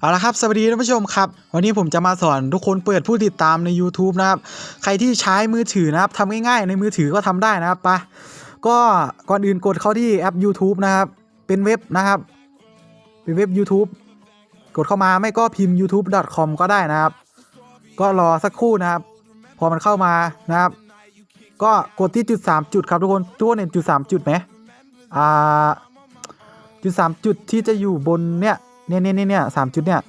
เอาละครับ สวัสดีท่านผู้ชมครับ วันนี้ผมจะมาสอนทุกคนเปิดผู้ติดตามใน YouTube นะครับ ใครที่ใช้มือถือนะครับทำง่ายๆ ในมือถือก็ทำได้นะครับปะก็ก่อนอื่นกดเข้าที่แอป YouTube นะครับ เป็นเว็บนะครับ เป็นเว็บ YouTube กดเข้ามาไม่ก็พิมพ์ youtube.com ก็ได้นะครับ ก็รอสักครู่นะครับ พอมันเข้ามานะครับ ก็กดที่จุดสามจุดครับทุกคนทุกคนเห็นจุดสามจุดไหมอ่าจุดสามจุดที่จะอยู่บนเนี่ย เนี่ยเนี่ยเนี่ยสามจุดเนี่ย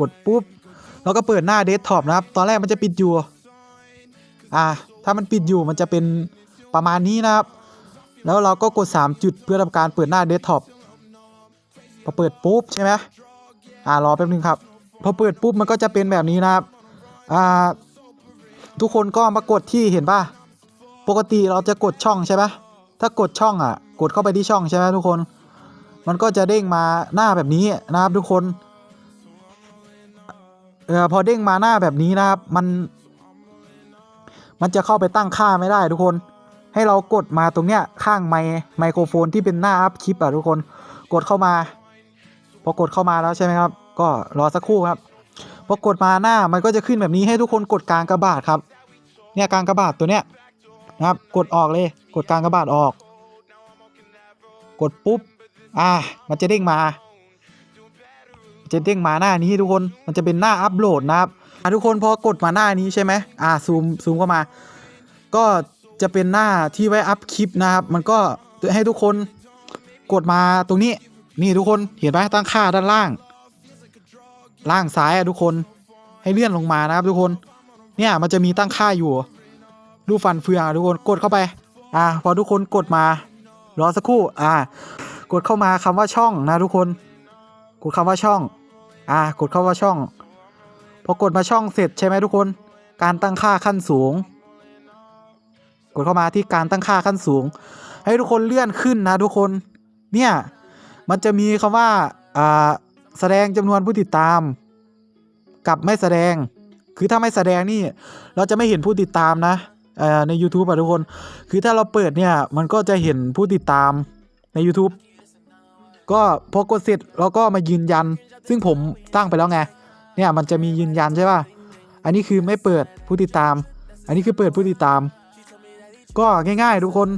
กดปุ๊บแล้วก็เปิดหน้าเดสก์ท็อปนะครับ ตอนแรกมันจะปิดอยู่ อ่า ถ้ามันปิดอยู่มันจะเป็นประมาณนี้นะครับ แล้วเราก็กด 3 จุดเพื่อทำการเปิดหน้าเดสก์ท็อปพอเปิดปุ๊บใช่ไหมอ่ารอแป๊บนึงครับ พอเปิดปุ๊บมันก็จะเป็นแบบนี้นะครับ อ่า ทุกคนก็มากดที่เห็นป่ะ ปกติเราจะกดช่องใช่ไหมถ้ากดช่องอะ กดเข้าไปที่ช่องใช่ไหมทุกคน มันก็จะเด้งมาหน้าแบบนี้นะครับทุกคนเออพอเด้งมาหน้าแบบนี้นะครับ มัน มันจะเข้าไปตั้งค่าไม่ได้ทุกคน ให้เรากดมาตรงเนี้ยข้างไมไมโครโฟนที่เป็นหน้าอัพคลิปอะทุกคนกดเข้ามา พอกดเข้ามาแล้วใช่ไหมครับ ก็รอสักครู่ครับพอกดมาหน้ามันก็จะขึ้นแบบนี้ให้ทุกคนกดกลางกระบาดครับ เนี่ยกลางกระบาดตัวเนี้ยนะครับ กดออกเลย กดกลางกระบาดออก กดปุ๊บ อ่ามันจะเด้งมา จะเด้งมาหน้านี้ทุกคนมันจะเป็นหน้าอัปโหลดนะครับทุกคนพอกดมาหน้านี้ใช่ไหมอ่าซูมซูมเข้ามา ก็จะเป็นหน้าที่ไว้อัพคลิปนะครับ มันก็ให้ทุกคนกดมาตรงนี้ นี่ทุกคนเห็นไหมตั้งค่าด้านล่าง ล่างซ้ายอะทุกคนให้เลื่อนลงมานะครับทุกคน เนี่ยมันจะมีตั้งค่าอยู่ รูปฟันเฟืองอะทุกคนกดเข้าไป อ่า พอทุกคนกดมารอสักครู่ อ่า กดเข้ามาคำว่าช่องนะทุกคน กดคำว่าช่อง อ่ากดเข้าว่าช่อง พอกดมาช่องเสร็จใช่ไหมทุกคน การตั้งค่าขั้นสูง กดเข้ามาที่การตั้งค่าขั้นสูง ให้ทุกคนเลื่อนขึ้นนะทุกคน เนี่ย มันจะมีคำว่าอ่าแสดงจำนวนผู้ติดตาม กับไม่แสดง คือถ้าไม่แสดงนี่ เราจะไม่เห็นผู้ติดตามนะอ่อใน YouTube อะทุกคน คือถ้าเราเปิดเนี่ย มันก็จะเห็นผู้ติดตามใน YouTube ก็พอกดเสร็จเราก็มายืนยัน ซึ่งผมตั้งไปแล้วไง เนี่ยมันจะมียืนยันใช่ป่ะ อันนี้คือไม่เปิดผู้ติดตาม อันนี้คือเปิดผู้ติดตาม ก็ง่ายๆทุกคน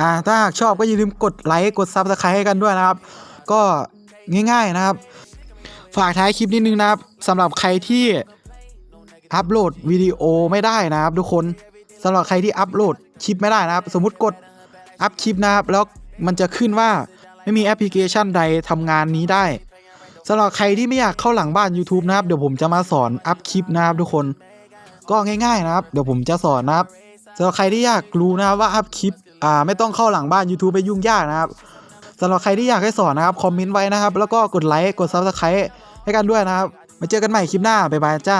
อ่า ถ้าหากชอบก็อย่าลืมกดไลค์กดซับสไครต์ให้กันด้วยนะครับ ก็ง่ายๆนะครับ ฝากท้ายคลิปนิดนึงนะครับสำหรับใครที่อัปโหลดวิดีโอไม่ได้นะครับทุกคนสำหรับใครที่อัปโหลดคลิปไม่ได้นะครับ สมมุติกดอัพคลิปนะครับ แล้วมันจะขึ้นว่า ไม่มีแอปพลิเคชันใดทำงานนี้ได้สำหรับใครที่ไม่อยากเข้าหลังบ้าน YouTube นะครับ เดี๋ยวผมจะมาสอนอัพคลิปนะครับทุกคน ก็ง่ายๆนะครับ เดี๋ยวผมจะสอนนะครับสำหรับใครที่อยากรู้นะครับว่าอัพคลิปอ่าไม่ต้องเข้าหลังบ้าน YouTube ไปยุ่งยากนะครับสำหรับใครที่อยากให้สอนนะครับคอมเมนต์ไว้นะครับ แล้วก็กดไลค์กด Subscribe ให้กันด้วยนะครับ มาเจอกันใหม่คลิปหน้าบ๊ายบายจ้า